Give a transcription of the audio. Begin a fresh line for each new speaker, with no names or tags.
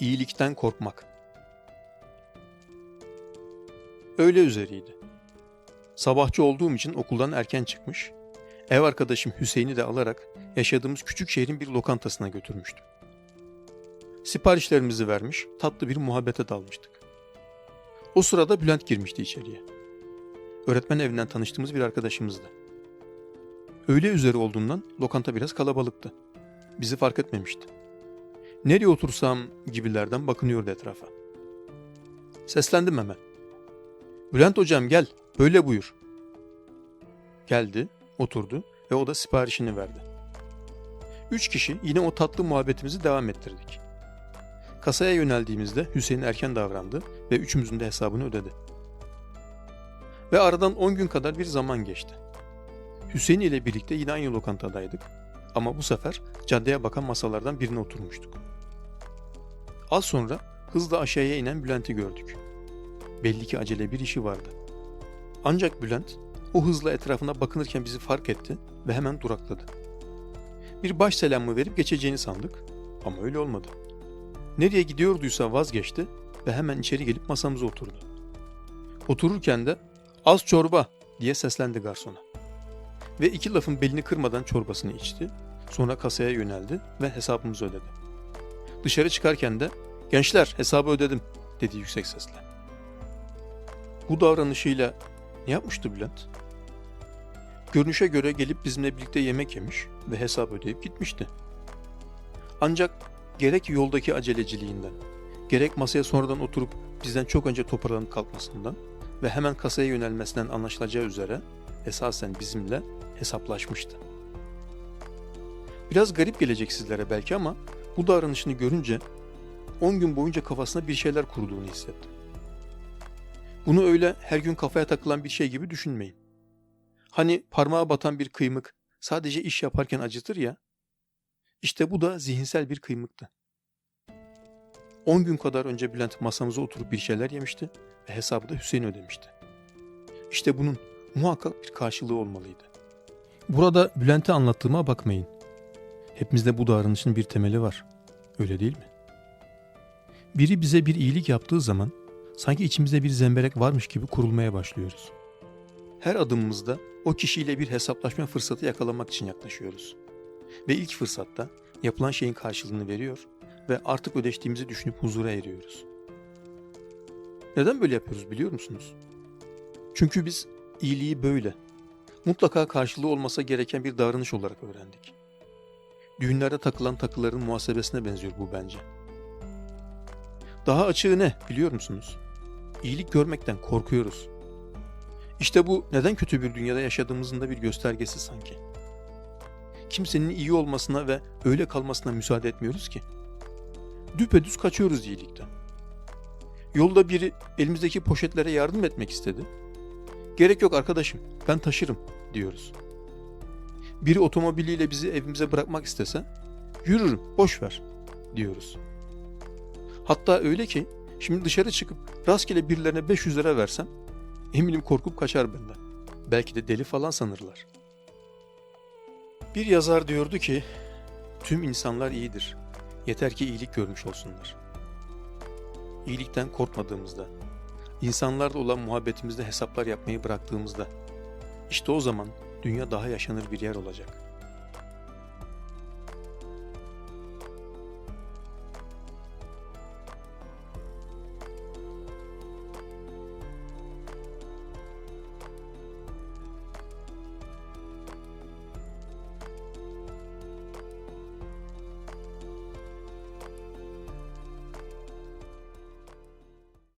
İyilikten korkmak. Öğle üzeriydi. Sabahçı olduğum için okuldan erken çıkmış, ev arkadaşım Hüseyin'i de alarak yaşadığımız küçük şehrin bir lokantasına götürmüştüm. Siparişlerimizi vermiş, tatlı bir muhabbete dalmıştık. O sırada Bülent girmişti içeriye. Öğretmen evinden tanıştığımız bir arkadaşımızdı. Öğle üzeri olduğundan lokanta biraz kalabalıktı. Bizi fark etmemişti. Nereye otursam gibilerden bakınıyordu etrafa. Seslendim hemen. Bülent hocam gel, böyle buyur. Geldi, oturdu ve o da siparişini verdi. Üç kişi yine o tatlı muhabbetimizi devam ettirdik. Kasaya yöneldiğimizde Hüseyin erken davrandı ve üçümüzün de hesabını ödedi. Ve aradan 10 gün kadar bir zaman geçti. Hüseyin ile birlikte yine aynı lokantadaydık ama bu sefer caddeye bakan masalardan birine oturmuştuk. Az sonra hızla aşağıya inen Bülent'i gördük. Belli ki acele bir işi vardı. Ancak Bülent o hızla etrafına bakınırken bizi fark etti ve hemen durakladı. Bir baş selamı verip geçeceğini sandık ama öyle olmadı. Nereye gidiyorduysa vazgeçti ve hemen içeri gelip masamıza oturdu. Otururken de az çorba diye seslendi garsona. Ve iki lafın belini kırmadan çorbasını içti. Sonra kasaya yöneldi ve hesabımızı ödedi. Dışarı çıkarken de gençler hesabı ödedim dedi yüksek sesle. Bu davranışıyla ne yapmıştı Bülent? Görünüşe göre gelip bizimle birlikte yemek yemiş ve hesap ödeyip gitmişti. Ancak gerek yoldaki aceleciliğinden, gerek masaya sonradan oturup bizden çok önce toparlanıp kalkmasından ve hemen kasaya yönelmesinden anlaşılacağı üzere esasen bizimle hesaplaşmıştı. Biraz garip gelecek sizlere belki ama bu davranışını görünce 10 gün boyunca kafasına bir şeyler kurduğunu hissettim. Bunu öyle her gün kafaya takılan bir şey gibi düşünmeyin. Hani parmağa batan bir kıymık sadece iş yaparken acıtır ya. İşte bu da zihinsel bir kıymıktı. 10 gün kadar önce Bülent masamıza oturup bir şeyler yemişti ve hesabı da Hüseyin ödemişti. İşte bunun muhakkak bir karşılığı olmalıydı. Burada Bülent'e anlattığıma bakmayın. Hepimizde bu davranışın bir temeli var. Öyle değil mi? Biri bize bir iyilik yaptığı zaman sanki içimizde bir zemberek varmış gibi kurulmaya başlıyoruz. Her adımımızda o kişiyle bir hesaplaşma fırsatı yakalamak için yaklaşıyoruz. Ve ilk fırsatta yapılan şeyin karşılığını veriyor ve artık ödeştiğimizi düşünüp huzura eriyoruz. Neden böyle yapıyoruz biliyor musunuz? Çünkü biz iyiliği böyle, mutlaka karşılığı olmasa gereken bir davranış olarak öğrendik. Düğünlerde takılan takıların muhasebesine benziyor bu bence. Daha açığı ne biliyor musunuz? İyilik görmekten korkuyoruz. İşte bu neden kötü bir dünyada yaşadığımızın da bir göstergesi sanki. Kimsenin iyi olmasına ve öyle kalmasına müsaade etmiyoruz ki. Düpedüz kaçıyoruz iyilikten. Yolda biri elimizdeki poşetlere yardım etmek istedi. Gerek yok arkadaşım, ben taşırım diyoruz. Biri otomobiliyle bizi evimize bırakmak istese, yürürüm, boş ver diyoruz. Hatta öyle ki şimdi dışarı çıkıp rastgele birilerine 500 lira versem eminim korkup kaçar benden. Belki de deli falan sanırlar. Bir yazar diyordu ki tüm insanlar iyidir. Yeter ki iyilik görmüş olsunlar. İyilikten korkmadığımızda, insanlarla olan muhabbetimizde hesaplar yapmayı bıraktığımızda işte o zaman dünya daha yaşanır bir yer olacak.''